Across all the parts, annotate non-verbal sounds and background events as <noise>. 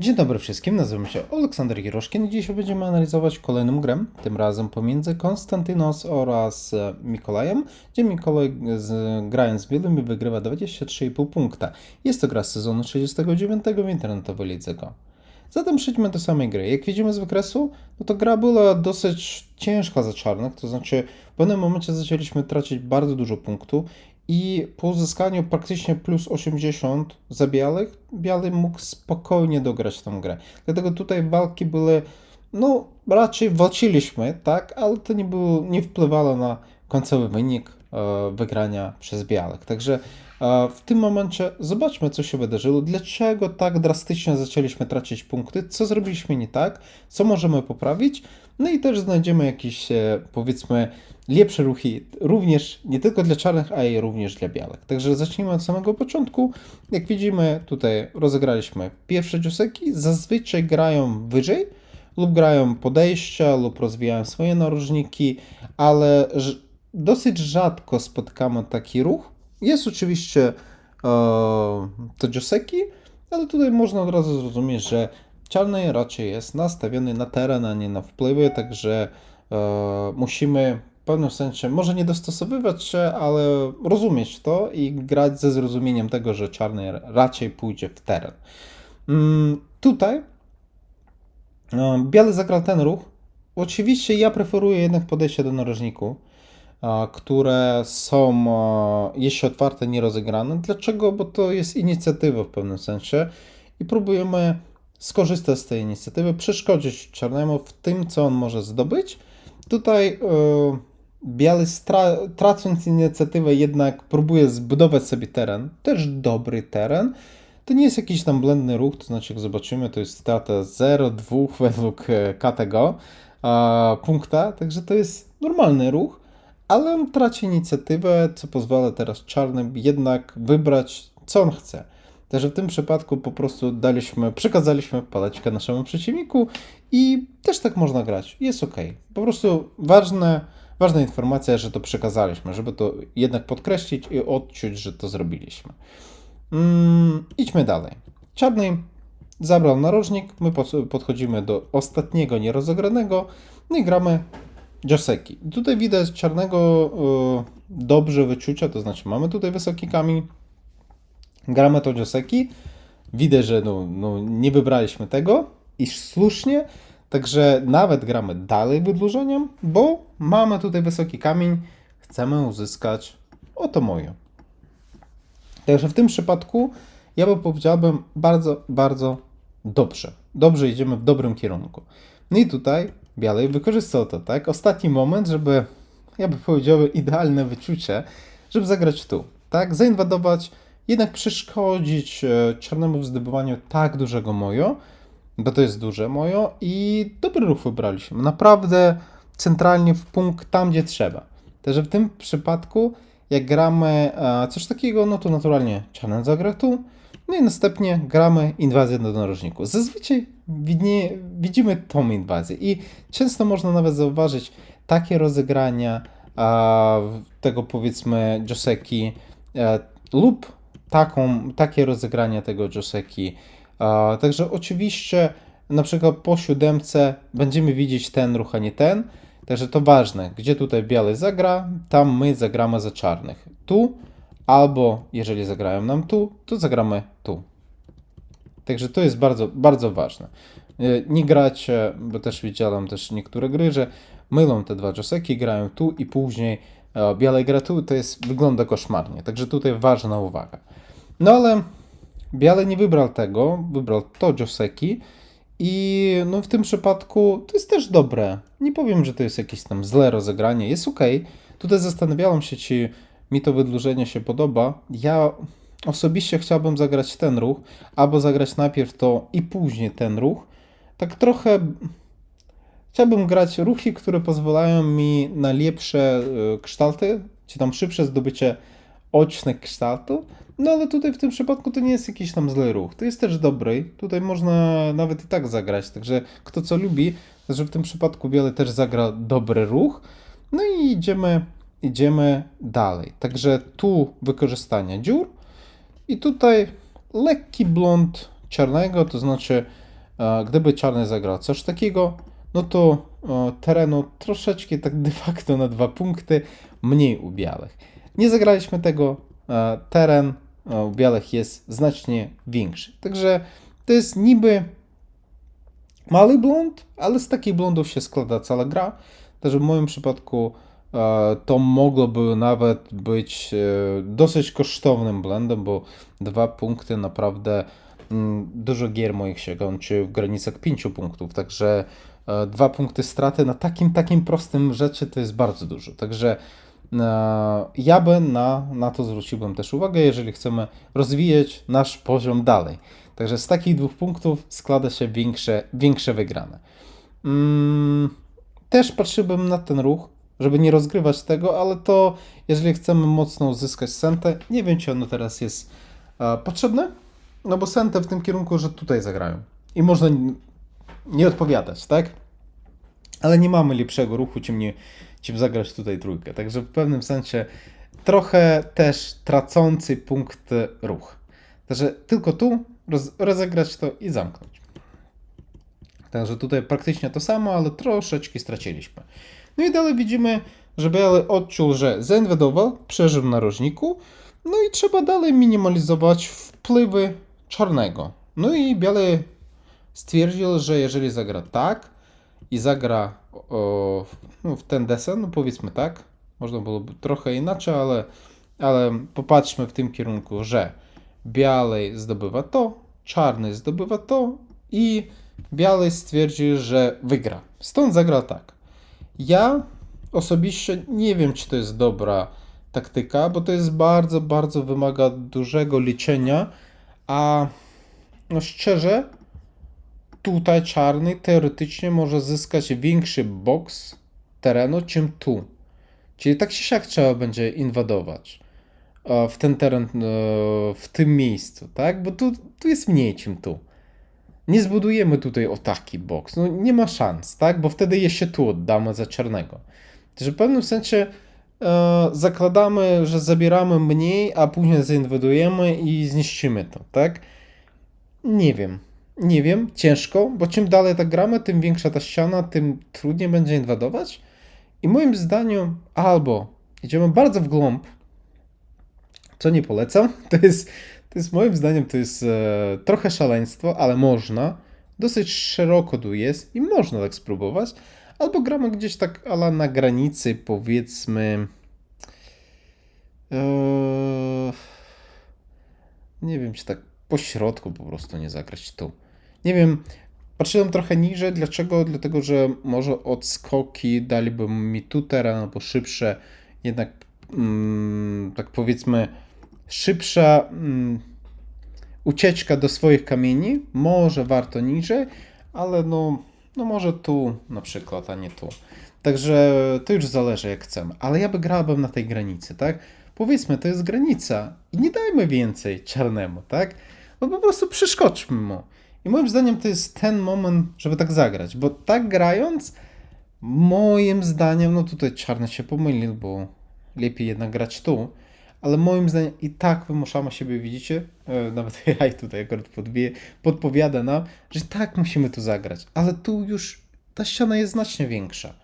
Dzień dobry wszystkim, nazywam się Aleksander Jiroszkin i dzisiaj będziemy analizować kolejną grę, tym razem pomiędzy Konstantynos oraz e, Mikolajem, gdzie Mikolaj z, grając z białymi wygrywa 23,5 punkta. Jest to gra z sezonu 39 w internetowej lidze Go. Zatem przejdźmy do samej gry. Jak widzimy z wykresu, no to gra była dosyć ciężka za czarnych, to znaczy w pewnym momencie zaczęliśmy tracić bardzo dużo punktu i po uzyskaniu praktycznie plus 80 za białych, biały mógł spokojnie dograć tę grę. Dlatego tutaj walki były, no raczej walczyliśmy, tak, ale to nie, było, nie wpływało na końcowy wynik e, wygrania przez białych. Także w tym momencie zobaczmy, co się wydarzyło, dlaczego tak drastycznie zaczęliśmy tracić punkty, co zrobiliśmy nie tak, co możemy poprawić, no i też znajdziemy jakieś, e, powiedzmy, lepsze ruchy, również nie tylko dla czarnych, a i również dla białych. Także zacznijmy od samego początku. Jak widzimy, tutaj rozegraliśmy pierwsze dziuseki, zazwyczaj grają wyżej, lub grają podejścia, lub rozwijają swoje narożniki, ale dosyć rzadko spotykamy taki ruch. Jest oczywiście e, to dzioseki, ale tutaj można od razu zrozumieć, że czarny raczej jest nastawiony na teren, a nie na wpływy, także e, musimy w pewnym sensie może nie dostosowywać się, ale rozumieć to i grać ze zrozumieniem tego, że czarny raczej pójdzie w teren. Mm, tutaj e, biały zagrał ten ruch. Oczywiście ja preferuję jednak podejście do narożników, e, które są e, jeśli otwarte, nie rozegrane. Dlaczego? Bo to jest inicjatywa w pewnym sensie i próbujemy skorzystać z tej inicjatywy, przeszkodzić czarnemu w tym, co on może zdobyć. Tutaj e, biały stra- tracąc inicjatywę jednak próbuje zbudować sobie teren, też dobry teren. To nie jest jakiś tam błędny ruch, to znaczy jak zobaczymy, to jest strata 0,2 według e, Katego punkta, także to jest normalny ruch, ale on traci inicjatywę, co pozwala teraz czarnym jednak wybrać, co on chce. Także w tym przypadku po prostu daliśmy, przekazaliśmy paleczkę naszemu przeciwniku i też tak można grać. Jest ok. Po prostu ważne, ważna informacja, że to przekazaliśmy, żeby to jednak podkreślić i odczuć, że to zrobiliśmy. Mm, idźmy dalej. Czarny zabrał narożnik, my pod- podchodzimy do ostatniego nierozegranego, no i gramy Joseki. Tutaj widać czarnego e, dobrze wyczucia, to znaczy mamy tutaj wysoki kamień, gramy to Joseki, widać, że no, no, nie wybraliśmy tego i słusznie, także nawet gramy dalej wydłużeniem, bo mamy tutaj wysoki kamień, chcemy uzyskać oto moje. Także w tym przypadku ja bym powiedziałbym bardzo, bardzo dobrze. Dobrze idziemy w dobrym kierunku. No i tutaj Bialej wykorzystał to, tak? Ostatni moment, żeby, ja bym powiedział, idealne wyczucie, żeby zagrać tu, tak? Zainwadować, jednak przeszkodzić e, czarnemu w zdobywaniu tak dużego mojo, bo to jest duże mojo i dobry ruch wybraliśmy. Naprawdę centralnie w punkt tam, gdzie trzeba. Także w tym przypadku, jak gramy e, coś takiego, no to naturalnie czarny zagra tu, no i następnie gramy inwazję do narożniku. Zazwyczaj widnie, widzimy tą inwazję i często można nawet zauważyć takie rozegrania a, tego powiedzmy Joseki e, lub taką, takie rozegrania tego Joseki. A, Także oczywiście na przykład po siódemce będziemy widzieć ten ruch, a nie ten. Także to ważne, gdzie tutaj biały zagra, tam my zagramy za czarnych. Tu, albo jeżeli zagrają nam tu, to zagramy tu. Także to jest bardzo, bardzo ważne. E, Nie grać, e, bo też widziałem też niektóre gry, że mylą te dwa Joseki, grają tu i później e, białej gra tu, to jest, wygląda koszmarnie. Także tutaj ważna uwaga. No ale biały nie wybrał tego, wybrał to Joseki i no w tym przypadku to jest też dobre. Nie powiem, że to jest jakieś tam złe rozegranie, jest ok. Tutaj zastanawiałem się, czy mi to wydłużenie się podoba. Ja osobiście chciałbym zagrać ten ruch, albo zagrać najpierw to i później ten ruch. Tak trochę chciałbym grać ruchy, które pozwalają mi na lepsze e, kształty, czy tam szybsze zdobycie ocznych kształtów. No ale tutaj w tym przypadku to nie jest jakiś tam zły ruch. To jest też dobry. Tutaj można nawet i tak zagrać. Także kto co lubi, że w tym przypadku Biały też zagra dobry ruch. No i idziemy, idziemy dalej. Także tu wykorzystanie dziur. I tutaj lekki blond czarnego, to znaczy E, Gdyby czarny zagrał coś takiego, no to e, terenu troszeczkę tak de facto na dwa punkty mniej u białych. Nie zagraliśmy tego, e, teren u białych jest znacznie większy. Także to jest niby mały blond, ale z takich blondów się składa cała gra. Także w moim przypadku to mogłoby nawet być e, dosyć kosztownym blendem, bo dwa punkty naprawdę mm, dużo gier moich się kończy w granicach 5 punktów, także e, dwa punkty straty na takim takim prostym rzeczy to jest bardzo dużo. Także e, ja by na, na to zwróciłbym też uwagę, jeżeli chcemy rozwijać nasz poziom dalej. Także z takich dwóch punktów składa się większe, większe wygrane. Mm, też patrzyłbym na ten ruch, żeby nie rozgrywać tego, ale to jeżeli chcemy mocno uzyskać sentę, nie wiem czy ono teraz jest e, potrzebne, no bo sentę w tym kierunku, że tutaj zagrają. I można nie odpowiadać, tak? Ale nie mamy lepszego ruchu, czym, nie, czym zagrać tutaj trójkę. Także w pewnym sensie trochę też tracący punkt ruch. Także tylko tu roz, rozegrać to i zamknąć. Także tutaj praktycznie to samo, ale troszeczkę straciliśmy. No i dalej widzimy, że biały odczuł, że zainwestował, przeżył w narożniku, no i trzeba dalej minimalizować wpływy czarnego. No i biały stwierdził, że jeżeli zagra tak i zagra o, no, w ten desen, no powiedzmy tak, można byłoby trochę inaczej, ale, ale popatrzmy w tym kierunku, że biały zdobywa to, czarny zdobywa to i biały stwierdził, że wygra. Stąd zagrał tak. Ja osobiście nie wiem, czy to jest dobra taktyka, bo to jest bardzo, bardzo wymaga dużego liczenia, a no szczerze, tutaj czarny teoretycznie może zyskać większy boks terenu, czym tu. Czyli tak się siak trzeba będzie inwadować e, w ten teren, e, w tym miejscu, tak? Bo tu, tu jest mniej, czym tu. Nie zbudujemy tutaj o taki boks. No nie ma szans, tak? Bo wtedy je się tu oddamy za czarnego. Także w pewnym sensie e, zakładamy, że zabieramy mniej, a później zainwestujemy i zniszczymy to, tak? Nie wiem. Nie wiem, ciężko, bo czym dalej tak gramy, tym większa ta ściana, tym trudniej będzie inwadować. I moim zdaniem albo idziemy bardzo w głąb, co nie polecam, <laughs> to jest, jest moim zdaniem to jest e, trochę szaleństwo, ale można. Dosyć szeroko tu jest i można tak spróbować. Albo gramy gdzieś tak ala na granicy, powiedzmy. E, nie wiem, czy tak po środku po prostu nie zagrać tu. Nie wiem, patrzyłem trochę niżej. Dlaczego? Dlatego, że może odskoki daliby mi tu teren albo szybsze, jednak mm, tak powiedzmy szybsza mm, ucieczka do swoich kamieni. Może warto niżej, ale no, no może tu na przykład, a nie tu. Także to już zależy jak chcemy. Ale ja by grałbym na tej granicy, tak? Powiedzmy, to jest granica i nie dajmy więcej czarnemu, tak? No po prostu przeszkodźmy mu. I moim zdaniem to jest ten moment, żeby tak zagrać, bo tak grając, moim zdaniem, no tutaj czarny się pomylił, bo lepiej jednak grać tu, ale moim zdaniem i tak wymuszamy siebie, widzicie? E, Nawet <laughs> ja tutaj akurat podbije, podpowiada nam, że tak musimy tu zagrać, ale tu już ta ściana jest znacznie większa.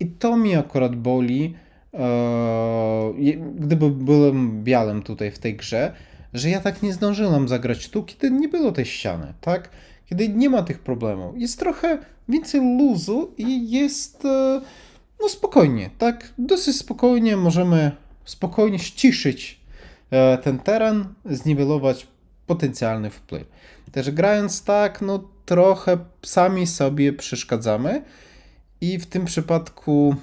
I to mi akurat boli, e, gdyby byłem białym tutaj w tej grze, że ja tak nie zdążyłem zagrać tu, kiedy nie było tej ściany, tak? Kiedy nie ma tych problemów. Jest trochę więcej luzu i jest e, no spokojnie, tak? Dosyć spokojnie możemy spokojnie ściszyć e, ten teren, zniwelować potencjalny wpływ. Też grając tak, no trochę sami sobie przeszkadzamy i w tym przypadku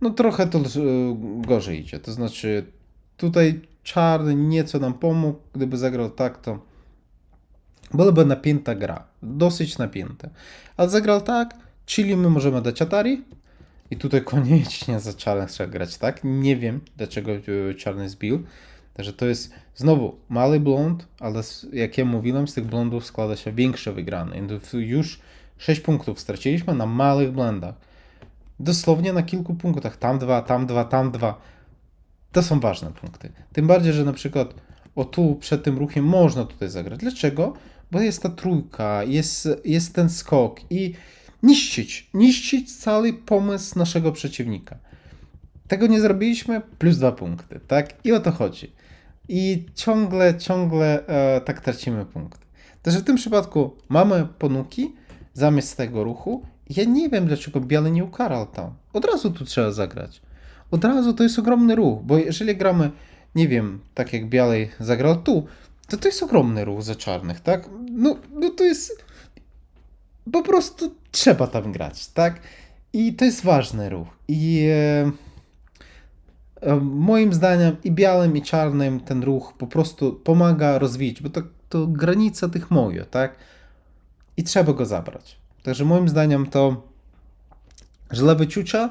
no trochę to e, gorzej idzie. To znaczy tutaj czarny nieco nam pomógł, gdyby zagrał tak, to byłaby napięta gra. Dosyć napięta. Ale zagrał tak, czyli my możemy dać Atari i tutaj koniecznie za czarnych trzeba grać tak. Nie wiem, dlaczego e, czarny zbił. Także to jest znowu mały blond, ale jak ja mówiłem, z tych blondów składa się większe wygrane. Już 6 punktów straciliśmy na małych blendach. Dosłownie na kilku punktach. Tam dwa, tam dwa, tam dwa. To są ważne punkty. Tym bardziej, że na przykład o tu przed tym ruchem można tutaj zagrać. Dlaczego? bo jest ta trójka, jest, jest ten skok i niszczyć, niszczyć cały pomysł naszego przeciwnika. Tego nie zrobiliśmy, plus dwa punkty, tak? I o to chodzi. I ciągle, ciągle e, tak tracimy punkty. Także w tym przypadku mamy ponuki zamiast tego ruchu. Ja nie wiem, dlaczego biały nie ukarał tam. Od razu tu trzeba zagrać. Od razu to jest ogromny ruch, bo jeżeli gramy, nie wiem, tak jak biały zagrał tu, to to jest ogromny ruch za czarnych, tak? No, no to jest po prostu trzeba tam grać, tak? I to jest ważny ruch. I e, e, moim zdaniem i białym, i czarnym ten ruch po prostu pomaga rozwijać, bo to, to granica tych mojo, tak? I trzeba go zabrać. Także moim zdaniem to źle wyczucia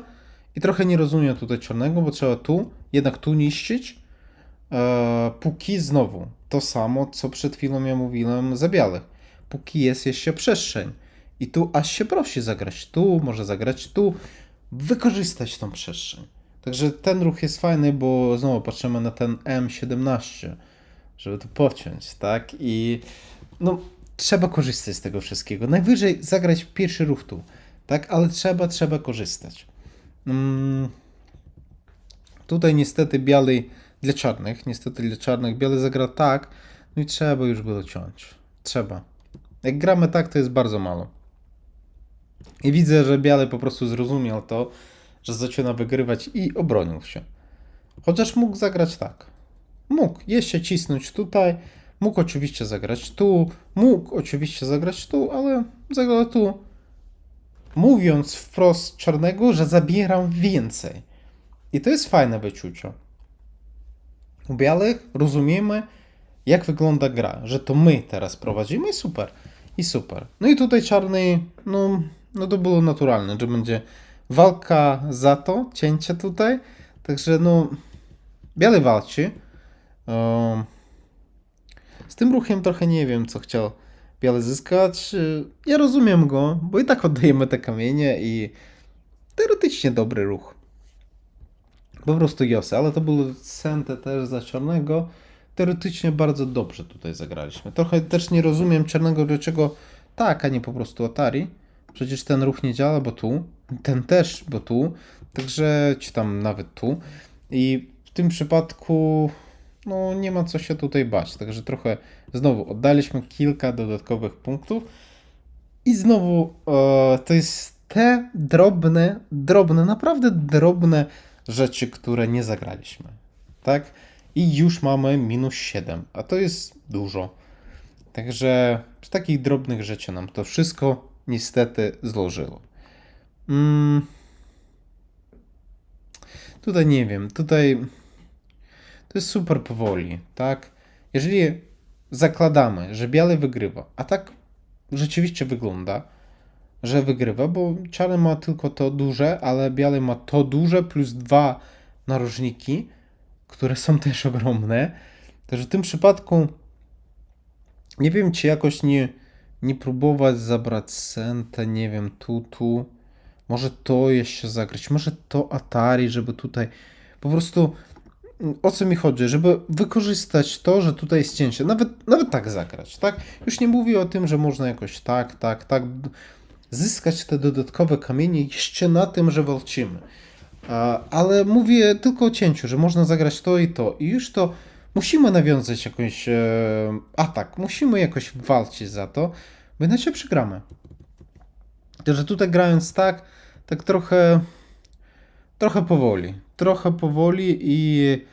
i trochę nie rozumiem tutaj czarnego, bo trzeba tu, jednak tu niszczyć, e, póki znowu to samo, co przed chwilą ja mówiłem za białych. Póki jest jeszcze przestrzeń. I tu aż się prosi zagrać tu, może zagrać tu, wykorzystać tą przestrzeń. Także ten ruch jest fajny, bo znowu patrzymy na ten M17, żeby to pociąć, tak? I no, trzeba korzystać z tego wszystkiego. Najwyżej zagrać pierwszy ruch tu, tak? Ale trzeba, trzeba korzystać. Mm. Tutaj niestety biały dla czarnych, niestety dla czarnych biały zagra tak, no i trzeba już było ciąć. Trzeba. Jak gramy tak, to jest bardzo mało. I widzę, że biały po prostu zrozumiał to, że zaczyna wygrywać i obronił się. Chociaż mógł zagrać tak. Mógł jeszcze cisnąć tutaj, mógł oczywiście zagrać tu, mógł oczywiście zagrać tu, ale zagrał tu, mówiąc wprost czarnego, że zabieram więcej. I to jest fajne wyczucie. U białych rozumiemy, jak wygląda gra, że to my teraz prowadzimy super. I super. No i tutaj czarny, no, no to było naturalne, że będzie walka za to, cięcie tutaj. Także no, biały walczy. Z tym ruchem trochę nie wiem, co chciał biały zyskać. Ja rozumiem go, bo i tak oddajemy te kamienie i teoretycznie dobry ruch. Po prostu Josy, ale to był Sente też za czarnego. Teoretycznie bardzo dobrze tutaj zagraliśmy. Trochę też nie rozumiem czarnego, dlaczego tak, a nie po prostu Atari. Przecież ten ruch nie działa, bo tu. Ten też, bo tu. Także, czy tam nawet tu. I w tym przypadku no nie ma co się tutaj bać. Także trochę znowu oddaliśmy kilka dodatkowych punktów. I znowu e, to jest te drobne, drobne, naprawdę drobne rzeczy, które nie zagraliśmy. Tak? I już mamy minus 7, a to jest dużo. Także z takich drobnych rzeczy nam to wszystko niestety złożyło. Mm. Tutaj nie wiem, tutaj to jest super powoli, tak? Jeżeli zakładamy, że biały wygrywa, a tak rzeczywiście wygląda, że wygrywa, bo czarny ma tylko to duże, ale biały ma to duże plus dwa narożniki, które są też ogromne. Także w tym przypadku nie wiem, czy jakoś nie, nie próbować zabrać Sentę, nie wiem, tu, tu. Może to jeszcze zagrać, może to Atari, żeby tutaj po prostu o co mi chodzi, żeby wykorzystać to, że tutaj jest cięcie, nawet, nawet tak zagrać, tak? Już nie mówię o tym, że można jakoś tak, tak, tak zyskać te dodatkowe kamienie jeszcze na tym, że walczymy. Ale mówię tylko o cięciu, że można zagrać to i to i już to musimy nawiązać jakiś e, atak, musimy jakoś walczyć za to, bo inaczej przegramy. Także tutaj grając tak, tak trochę, trochę powoli, trochę powoli i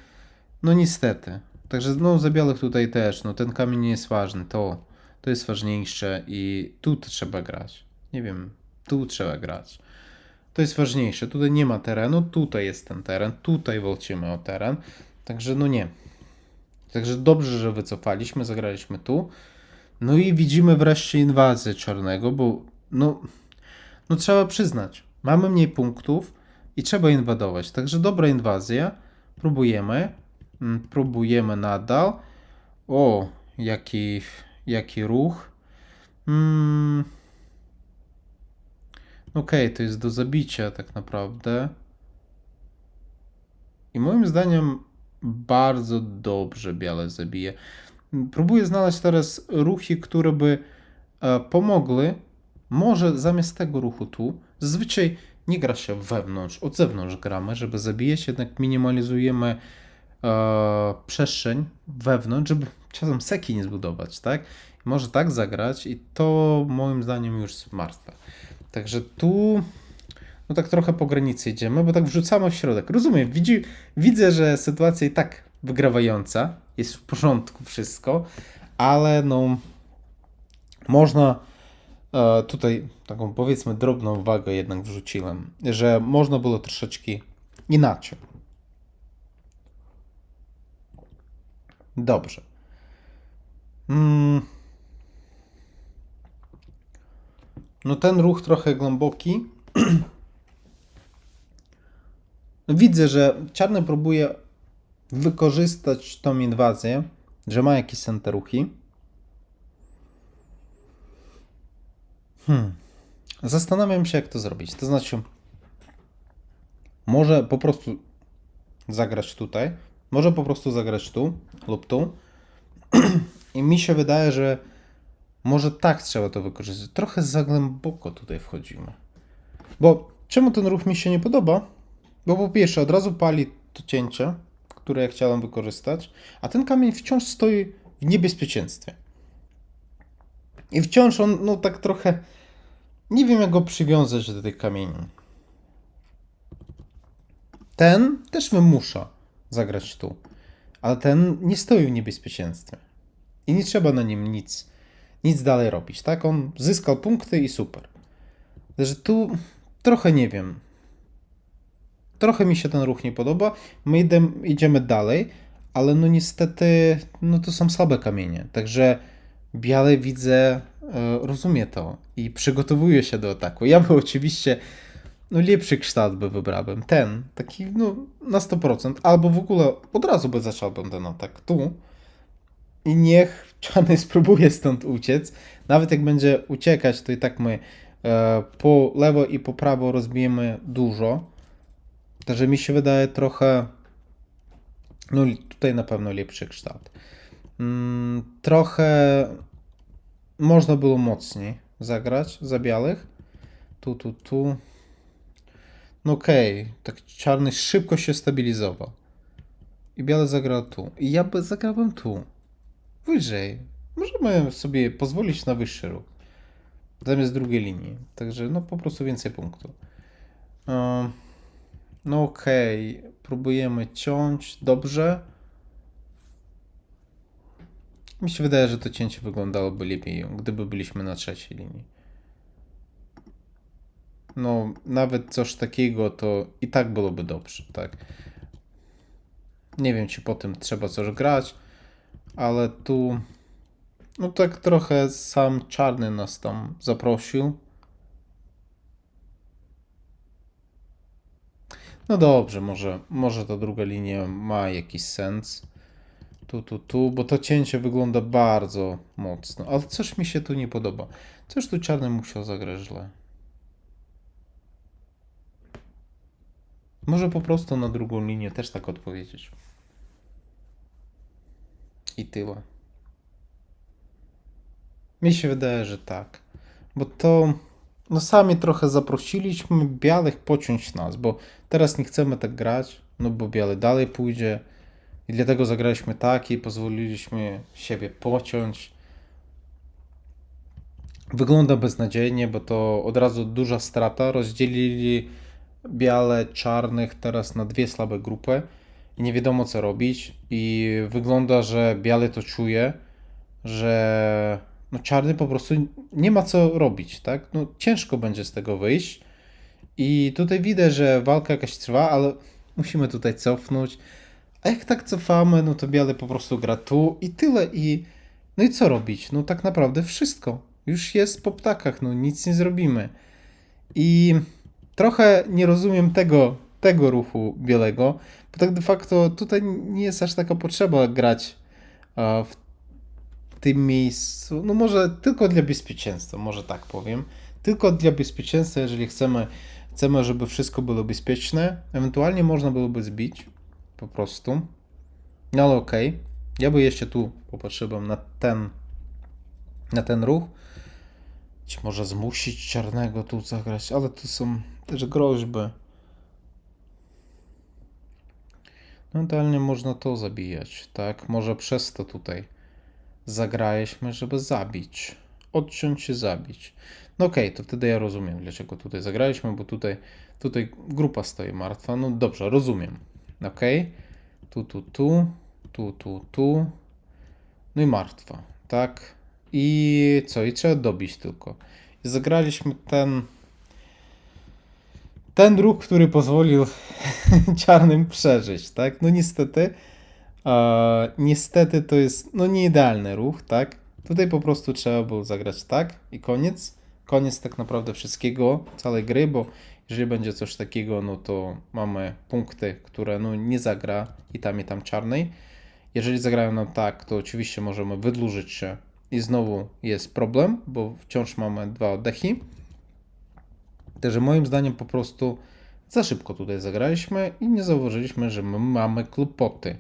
no niestety. Także no za białych tutaj też, no ten kamień nie jest ważny, to, to jest ważniejsze i tu trzeba grać. Nie wiem, tu trzeba grać. To jest ważniejsze, tutaj nie ma terenu, tutaj jest ten teren, tutaj walczymy o teren, także no nie. Także dobrze, że wycofaliśmy, zagraliśmy tu. No i widzimy wreszcie inwazję czarnego, bo no, no trzeba przyznać, mamy mniej punktów i trzeba inwadować. Także dobra inwazja. Próbujemy. Mm, próbujemy nadal. O, jaki, jaki ruch. Mm. Okej, okay, to jest do zabicia tak naprawdę. I moim zdaniem bardzo dobrze białe zabije. Próbuję znaleźć teraz ruchy, które by e, pomogły. Może zamiast tego ruchu tu, zazwyczaj nie gra się wewnątrz, od zewnątrz gramy, żeby zabijać, jednak minimalizujemy e, przestrzeń wewnątrz, żeby czasem seki nie zbudować, tak? Może tak zagrać i to moim zdaniem już martwe. Także tu no tak trochę po granicy idziemy, bo tak wrzucamy w środek. Rozumiem, widzi, widzę, że sytuacja i tak wygrawająca, jest w porządku wszystko, ale no można e, tutaj taką powiedzmy drobną uwagę jednak wrzuciłem, że można było troszeczkę inaczej. Dobrze. Mm. No ten ruch trochę głęboki. <clears throat> Widzę, że czarny próbuje wykorzystać tą inwazję, że ma jakieś centeruchy. Hmm. Zastanawiam się, jak to zrobić. To znaczy, może po prostu zagrać tutaj, może po prostu zagrać tu lub tu. <clears throat> I mi się wydaje, że może tak trzeba to wykorzystać. Trochę za głęboko tutaj wchodzimy. Bo czemu ten ruch mi się nie podoba? Bo po pierwsze, od razu pali to cięcie, które ja chciałem wykorzystać, a ten kamień wciąż stoi w niebezpieczeństwie. I wciąż on, no tak trochę. Nie wiem, jak go przywiązać do tych kamieni. Ten też wymusza zagrać tu, ale ten nie stoi w niebezpieczeństwie. I nie trzeba na nim nic, nic dalej robić, tak? On zyskał punkty i super. Także tu trochę nie wiem. Trochę mi się ten ruch nie podoba. My idę, idziemy dalej, ale no niestety, no to są słabe kamienie. Także biale widzę, e, rozumie to i przygotowuje się do ataku. Ja bym oczywiście, no lepszy kształt by wybrałbym. Ten, taki no na 100%, albo w ogóle od razu by zacząłbym ten atak tu. I niech czarny <laughs> spróbuje stąd uciec. Nawet jak będzie uciekać, to i tak my e, po lewo i po prawo rozbijemy dużo. Także mi się wydaje trochę. No tutaj na pewno lepszy kształt. Mm, trochę można było mocniej zagrać za białych. Tu, tu, tu. No okej, okay. tak czarny szybko się stabilizował. I biały zagrał tu. I ja by zagrałbym tu. Wyżej. Możemy sobie pozwolić na wyższy ruch. Zamiast drugiej linii. Także no po prostu więcej punktów. Um, no okej, okay. próbujemy ciąć. Dobrze. Mi się wydaje, że to cięcie wyglądałoby lepiej, gdyby byliśmy na trzeciej linii. No, nawet coś takiego to i tak byłoby dobrze, tak. Nie wiem, czy po tym trzeba coś grać, ale tu. No tak trochę sam czarny nas tam zaprosił. No dobrze, może, może ta druga linia ma jakiś sens. Tu, tu, tu, bo to cięcie wygląda bardzo mocno, ale coś mi się tu nie podoba. Coś tu czarny musiał zagrać źle. Może po prostu na drugą linię też tak odpowiedzieć. I tyle. Mi się wydaje, że tak. Bo to no sami trochę zaprosiliśmy białych pociąć nas, bo teraz nie chcemy tak grać, no bo biały dalej pójdzie i dlatego zagraliśmy tak i pozwoliliśmy siebie pociąć. Wygląda beznadziejnie, bo to od razu duża strata. Rozdzielili białe, czarnych teraz na dwie słabe grupy i nie wiadomo co robić i wygląda, że biały to czuje, że no czarny po prostu nie ma co robić, tak? No ciężko będzie z tego wyjść. I tutaj widać, że walka jakaś trwa, ale musimy tutaj cofnąć. A jak tak cofamy, no to biały po prostu gra tu i tyle. I no i co robić? No tak naprawdę wszystko. Już jest po ptakach, no nic nie zrobimy. I trochę nie rozumiem tego, tego ruchu białego, bo tak de facto tutaj nie jest aż taka potrzeba grać w tym miejscu, no może tylko dla bezpieczeństwa, może tak powiem. Tylko dla bezpieczeństwa, jeżeli chcemy, chcemy, żeby wszystko było bezpieczne, ewentualnie można byłoby zbić po prostu. No ale okej. Okay. Ja by jeszcze tu popatrzył na ten, na ten ruch. Czy może zmusić czarnego tu zagrać, ale tu są też groźby. Idealnie można to zabijać, tak? Może przez to tutaj zagraliśmy, żeby zabić. Odciąć i zabić. No okej, to wtedy ja rozumiem, dlaczego tutaj zagraliśmy, bo tutaj, tutaj grupa stoi martwa. No dobrze, rozumiem. Okej. Tu, tu, tu, tu, tu, tu. No i martwa, tak? I co? I trzeba dobić tylko. I zagraliśmy ten ten ruch, który pozwolił <laughs> czarnym przeżyć, tak? No niestety, niestety to jest no nieidealny ruch, tak? Tutaj po prostu trzeba było zagrać tak i koniec. Koniec tak naprawdę wszystkiego, całej gry, bo jeżeli będzie coś takiego, no to mamy punkty, które no nie zagra i tam i tam czarnej. Jeżeli zagrają nam tak, to oczywiście możemy wydłużyć się i znowu jest problem, bo wciąż mamy dwa oddechy. Także moim zdaniem po prostu za szybko tutaj zagraliśmy i nie zauważyliśmy, że my mamy kłopoty.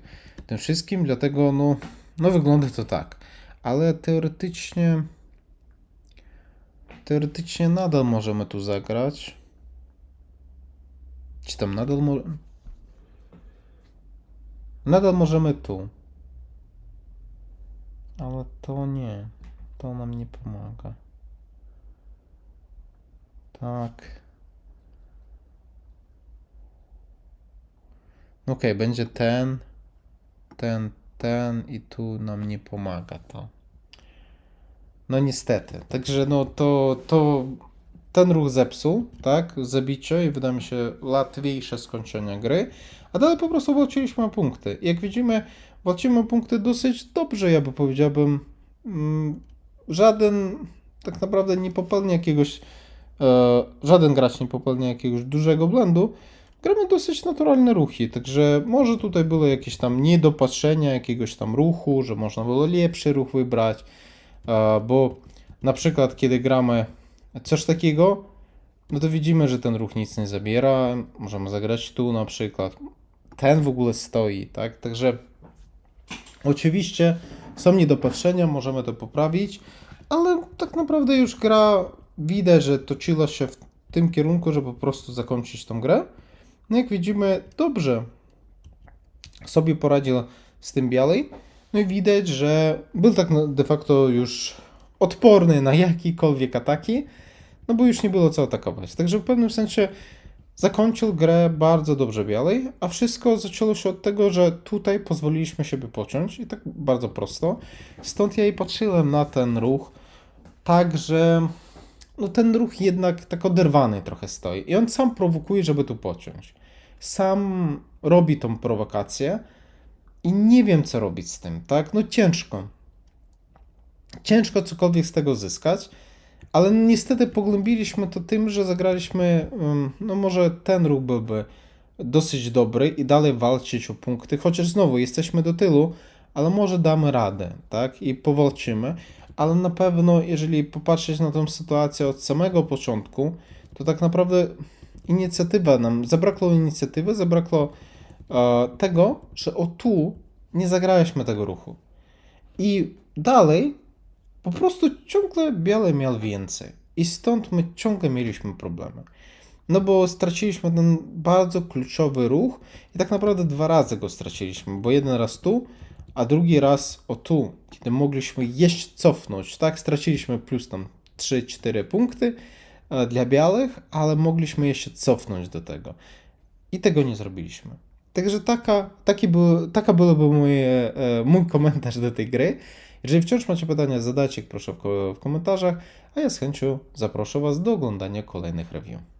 Tym wszystkim, dlatego no, no wygląda to tak. Ale teoretycznie teoretycznie nadal możemy tu zagrać. Czy tam nadal mo... Nadal możemy tu. Ale to nie. To nam nie pomaga. Tak. No Okej, będzie ten, ten, ten i tu nam nie pomaga to. No niestety. Także no to, to ten ruch zepsuł, tak? Zabicie i wydaje mi się łatwiejsze skończenie gry. A dalej po prostu walczyliśmy punkty. Jak widzimy, walczymy punkty dosyć dobrze, ja by powiedziałbym. Mm, żaden tak naprawdę nie popełnia jakiegoś e, żaden gracz nie popełnia jakiegoś dużego błędu. Gramy dosyć naturalne ruchy, także może tutaj były jakieś tam niedopatrzenia jakiegoś tam ruchu, że można było lepszy ruch wybrać, bo na przykład kiedy gramy coś takiego, no to widzimy, że ten ruch nic nie zabiera, możemy zagrać tu na przykład, ten w ogóle stoi, tak, także oczywiście są niedopatrzenia, możemy to poprawić, ale tak naprawdę już gra widać, że toczyła się w tym kierunku, żeby po prostu zakończyć tą grę. No jak widzimy, dobrze sobie poradził z tym białej. No i widać, że był tak de facto już odporny na jakiekolwiek ataki, no bo już nie było co atakować. Także w pewnym sensie zakończył grę bardzo dobrze białej, a wszystko zaczęło się od tego, że tutaj pozwoliliśmy siebie pociąć i tak bardzo prosto. Stąd ja i patrzyłem na ten ruch tak, że no ten ruch jednak tak oderwany trochę stoi. I on sam prowokuje, żeby tu pociąć. Sam robi tą prowokację i nie wiem, co robić z tym, tak? No ciężko. Ciężko cokolwiek z tego zyskać, ale niestety pogłębiliśmy to tym, że zagraliśmy, no może ten ruch byłby dosyć dobry i dalej walczyć o punkty, chociaż znowu jesteśmy do tylu, ale może damy radę, tak? I powalczymy, ale na pewno, jeżeli popatrzeć na tą sytuację od samego początku, to tak naprawdę inicjatywa nam, zabrakło inicjatywy, zabrakło e, tego, że o tu nie zagraliśmy tego ruchu. I dalej po prostu ciągle biale miał więcej. I stąd my ciągle mieliśmy problemy. No bo straciliśmy ten bardzo kluczowy ruch i tak naprawdę dwa razy go straciliśmy, bo jeden raz tu, a drugi raz o tu, kiedy mogliśmy jeszcze cofnąć, tak? Straciliśmy plus tam 3-4 punkty e, dla białych, ale mogliśmy jeszcze cofnąć do tego. I tego nie zrobiliśmy. Także taka, taki był, taka byłaby moje, e, mój komentarz do tej gry. Jeżeli wciąż macie pytania, zadajcie proszę w, w komentarzach, a ja z chęcią zaproszę Was do oglądania kolejnych review.